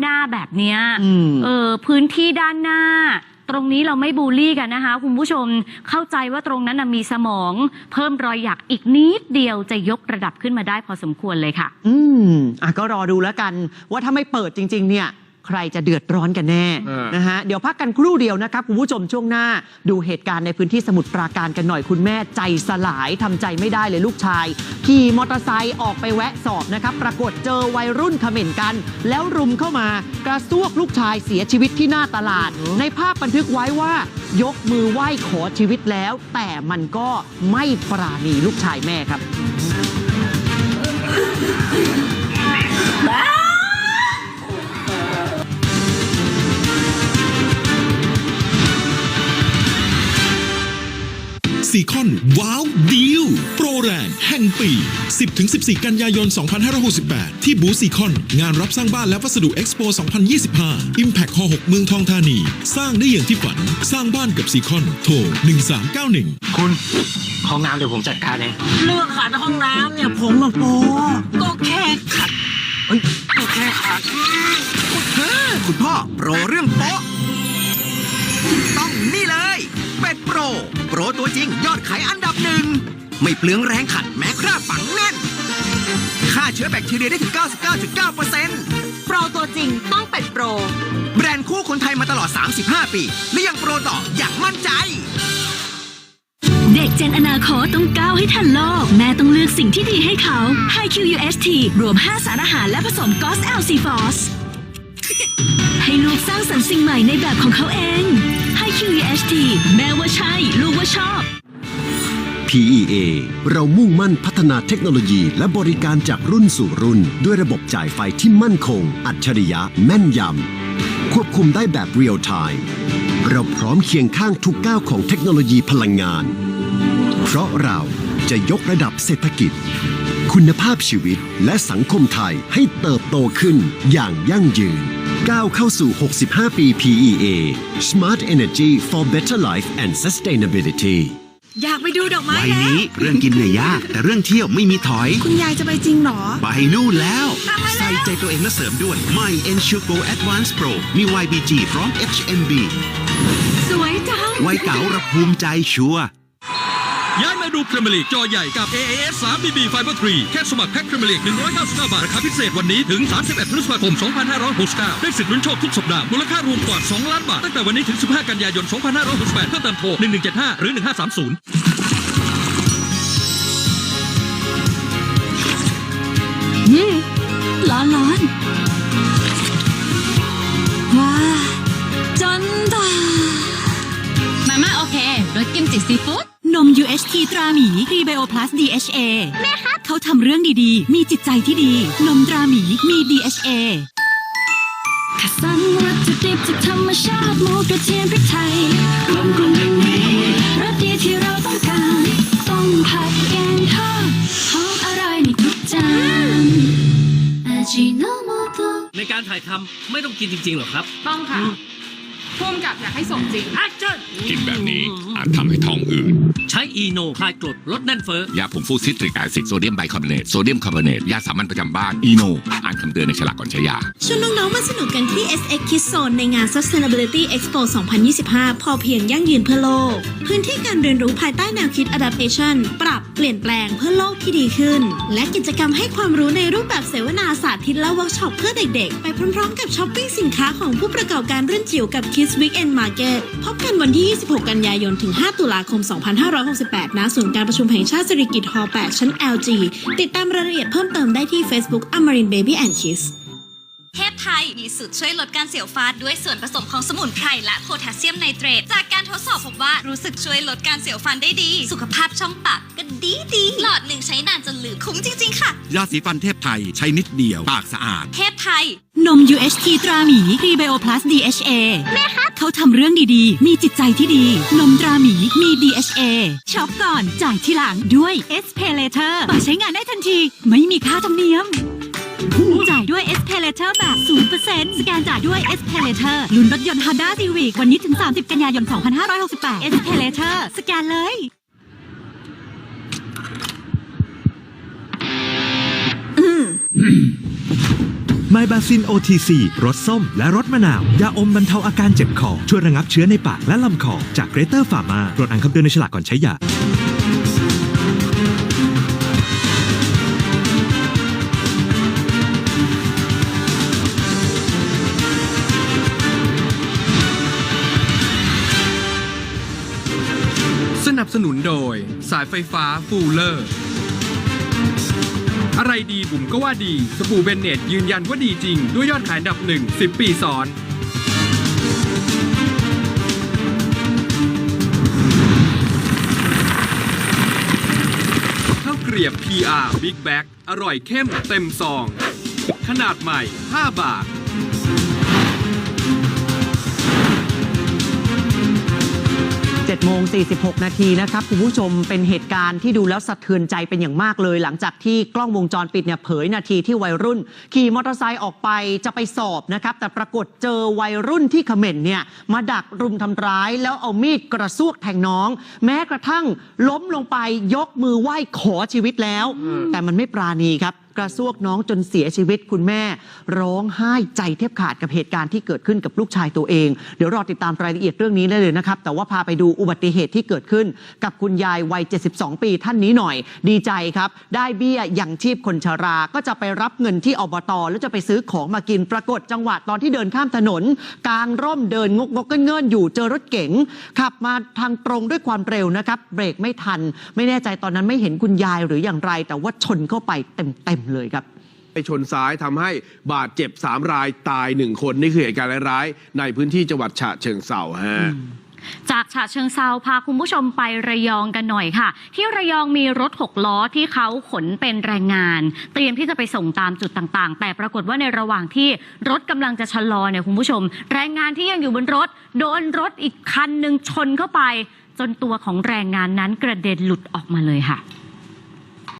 หน้าแบบเนี้ยอืมเออพื้นที่ด้านหน้า ตรงนี้เราไม่บูลลี่กันนะคะ คุณผู้ชมเข้าใจว่าตรงนั้นนะมีสมอง เพิ่มรอยหยักอีกนิดเดียวจะยกระดับขึ้นมาได้พอสมควรเลยค่ะ อืมอะก็รอดูแล้วกันว่าถ้าไม่เปิดจริง ๆ เนี่ย ใครจะเดือดร้อนกันแน่เออนะฮะเดี๋ยวพักกันครู่เดียวนะครับคุณผู้ชมช่วงหน้า ดูเหตุการณ์ในพื้นที่สมุทรปราการกันหน่อยคุณแม่ใจสลายทำใจไม่ได้เลยลูกชาย ขี่มอเตอร์ไซค์ออกไปแวะสอบนะครับ ปรากฏเจอวัยรุ่นเขม่นกัน แล้วรุมเข้ามากระซวกลูกชายเสียชีวิตที่หน้าตลาด ในภาพบันทึกไว้ว่า ยกมือไหว้ขอชีวิตแล้ว แต่มันก็ไม่ปราณีลูกชายแม่ครับ ซีคอนว้าวดีลโปรแรงแห่งปี 10-14 กันยายน 2568 ที่บูธซีคอนงานรับสร้างบ้านและวัสดุเอ็กซ์โป2025 Impact คอ6เมืองทองธานี สร้างได้อย่างที่ฝัน สร้างบ้านกับซีคอนโทร 1391 คุณ ห้องน้ำเดี๋ยวผมจัดการเองเรื่องขัดห้องน้ำเนี่ยผมกับโปก็แค่ขัดเฮ้ยก็แค่ขาดคุณพ่อโปรเรื่องโป๊ะต้องนี่เลย เป็ดโปร โปรตัวจริงยอดขายอันดับหนึ่ง ไม่เปลืองแรงขัดแม้คราบฝังแน่นฆ่าเชื้อแบคทีเรียได้ถึง 99.9%โปรตัวจริงต้องเป็ดโปร แบรนด์คู่คนไทยมาตลอด 35 ปี และยังโปรต่ออย่างมั่นใจเด็กเจนอนาคตต้องก้าวให้ทันโลก แม่ต้องเลือกสิ่งที่ดีให้เขา High QUST รวม 5 สารอาหารและผสมกอส LC f o s ให้ลูกสร้างสรรค์สิ่งใหม่ในแบบของเขาเอง QUST แม่ว่าใช่ ลูกว่าชอบ PEA เรามุ่งมั่นพัฒนาเทคโนโลยี และบริการจากรุ่นสู่รุ่น ด้วยระบบจ่ายไฟที่มั่นคง อัจฉริยะ แม่นยำ ควบคุมได้แบบเรียลไทม์เราพร้อมเคียงข้างทุกก้าวของเทคโนโลยีพลังงาน เพราะเราจะยกระดับเศรษฐกิจ คุณภาพชีวิตและสังคมไทยให้เติบโตขึ้นอย่างยั่งยืน ก้าวเข้าสู่ 65 ปี PEA Smart Energy for Better Life and Sustainability อยากไปดูดอกไม้วัยแล้ว นี้เรื่องกินเนี่ยยาก แต่เรื่องเที่ยวไม่มีถอย คุณยายจะไปจริงเหรอ ไปนู่นแล้วใส่ใจตัวเองและเสริมด้วยใหม่ Ensure Go Advance Pro มี YBG พร้อม HMB สวยจัง วัยเก๋าระภูมิใจชัวร์ ย้ายมาดูพรีเมียร์ลีกจอใหญ่กับ AAS 3 BB Fiber 3 แค่สมัครแพ็คพรีเมียร์ลีก 199 บาท ราคาพิเศษวันนี้ถึง 31 พฤษภาคม 2569 ได้สิทธิ์ลุ้นโชคทุกสัปดาห์ มูลค่ารวมกว่า 2 ล้านบาท ตั้งแต่วันนี้ถึง 15 กันยายน 2568 เพื่อเติมโทร 1175 หรือ 1530 ตราหมีพรีไบโอพลัส DHA แม่ครับ เขาทำเรื่องดีๆ มีจิตใจที่ดี นมตราหมีมี DHA คัดสรรวัตถุดิบจากธรรมชาติหมูกระเทียมพริกไทยรวมกลุ่มกันนี้รสดีที่เราต้องการต้มผัดแกงทอดหอมอร่อยในทุกจานอาจิโนโมโตในการถ่ายทำไม่ต้องกินจริงๆหรอครับ ต้องค่ะ พุ่มกับอยากให้สมจริงกินแบบนี้อาจทำให้ท้องอืดใช้อีโนคลายกรดลดแน่นเฟ้อ ยาผงฟูซิตริกแอซิดโซเดียมไบคาร์บอเนตโซเดียมคาร์บอเนตยาสามัญประจำบ้านอีโนอ่านคำเตือนในฉลากก่อนใช้ยา ชวนน้องๆมาสนุกกันที่ SX Kids Zone ในงาน Sustainability Expo 2025 พอเพียงยั่งยืนเพื่อโลก พื้นที่การเรียนรู้ภายใต้แนวคิด Adaptation ปรับเปลี่ยนแปลงเพื่อโลกที่ดีขึ้น และกิจกรรมให้ความรู้ในรูปแบบเสวนาสาธิตและเวิร์กช็อปเพื่อเด็กๆ ไปพร้อมๆ กับช้อปปิ้งสินค้าของผู้ประกอบการรุ่นจิ๋วกับ Kids Weekend Market พบกันวันที่ 26 กันยายน ถึง 5 ตุลาคม 2568 ณ ศูนย์การประชุมแห่งชาติสิริกิติ์ฮอลล์8ชั้น LG ติดตามรายละเอียดเพิ่มเติมได้ที่ Facebook Amarin Baby and Kids เทพไทยมีสูตรช่วยลดการเสียวฟันด้วยส่วนผสมของสมุนไพรและโพแทสเซียมไนเตรต จากการทดสอบพบว่ารู้สึกช่วยลดการเสียวฟันได้ดี สุขภาพช่องปากก็ดีดีหลอดหนึ่งใช้นานจนลืมคุ้มจริง ๆ ค่ะ ยาสีฟันเทพไทยใช้นิดเดียว ปากสะอาด เทพไทย นม UHT ตราหมีพรีไบโอพลัส DHA แม่ครับ เขาทำเรื่องดีๆ มีจิตใจที่ดี นมตราหมีมี DHA ช็อปก่อนจ่ายทีหลังด้วย S Pay Later เปิดใช้งานได้ทันที ไม่มีค่าธรรมเนียม จ่ายด้วย S Pay Later แบบ 0%สแกนจ่ายด้วย S Pay Later ลุ้นรถยนต์ Honda Civic วันนี้ถึง 30 กันยายน 2568 S Pay Later สแกนเลย ไมบาซิน OTC รสส้ม และรสมะนาว ยาอมบรรเทาอาการเจ็บคอ ช่วยระงับเชื้อในปากและลำคอ จากเกรเตอร์ฟาร์มาโปรดอ่านคำเตือนในฉลากก่อนใช้ยาสนับสนุนโดยสายไฟฟ้าฟูลเลอร์ อะไรดีบุ๋มก็ว่าดี สบู่เบนเนตยืนยันว่าดีจริง ด้วยยอดขายอันดับหนึ่ง10 ปีซ้อนข้าวเกรียบ PR Big Bag อร่อยเข้มเต็มซอง ขนาดใหม่ 5 บาท 7โมง46 นาทีนะครับ คุณผู้ชมเป็นเหตุการณ์ที่ดูแล้วสะเทือนใจเป็นอย่างมากเลย หลังจากที่กล้องวงจรปิดเนี่ยเผยนาทีที่วัยรุ่น ขี่มอเตอร์ไซค์ออกไปจะไปสอบนะครับ แต่ปรากฏเจอวัยรุ่นที่เขม่นเนี่ยมาดักรุมทำร้าย แล้วเอามีดกระซวกแทงน้อง แม้กระทั่งล้มลงไปยกมือไหว้ขอชีวิตแล้ว แต่มันไม่ปราณีครับกระซวกน้องจนเสียชีวิตคุณแม่ ร้องไห้ใจแทบขาดกับเหตุการณ์ที่เกิดขึ้นกับลูกชายตัวเอง เดี๋ยวรอติดตามรายละเอียดเรื่องนี้ได้เลยนะครับ แต่ว่าพาไปดูอุบัติเหตุที่เกิดขึ้น กับคุณยายวัย 72 ปีท่านนี้หน่อย ดีใจครับ ได้เบี้ยยังชีพคนชรา ก็จะไปรับเงินที่อบตแล้วจะไปซื้อของมากินปรากฏจังหวะตอนที่เดินข้ามถนน กลางร่มเดินงกงกเงินอยู่เจอรถเก๋งขับมาทางตรงด้วยความเร็วนะครับเบรกไม่ทัน ไม่แน่ใจตอนนั้นไม่เห็นคุณยายหรืออย่างไร แต่ว่าชนเข้าไปเต็มๆเลยครับ ไปชนซ้ายทำให้บาดเจ็บ 3 รายตาย 1 คน นี่คือเหตุการณ์ร้ายๆในพื้นที่จังหวัดฉะเชิงเซาฮะจากฉะเชิงเซาพาคุณผู้ชมไประยองกันหน่อยค่ะ ที่ระยองมีรถหกล้อที่เขาขนเป็นแรงงาน เตรียมที่จะไปส่งตามจุดต่างๆ แต่ปรากฏว่าในระหว่างที่รถกำลังจะชะลอเนี่ยคุณผู้ชม แรงงานที่ยังอยู่บนรถ โดนรถอีกคันหนึ่งชนเข้าไป จนตัวของแรงงานนั้นกระเด็นหลุดออกมาเลยค่ะ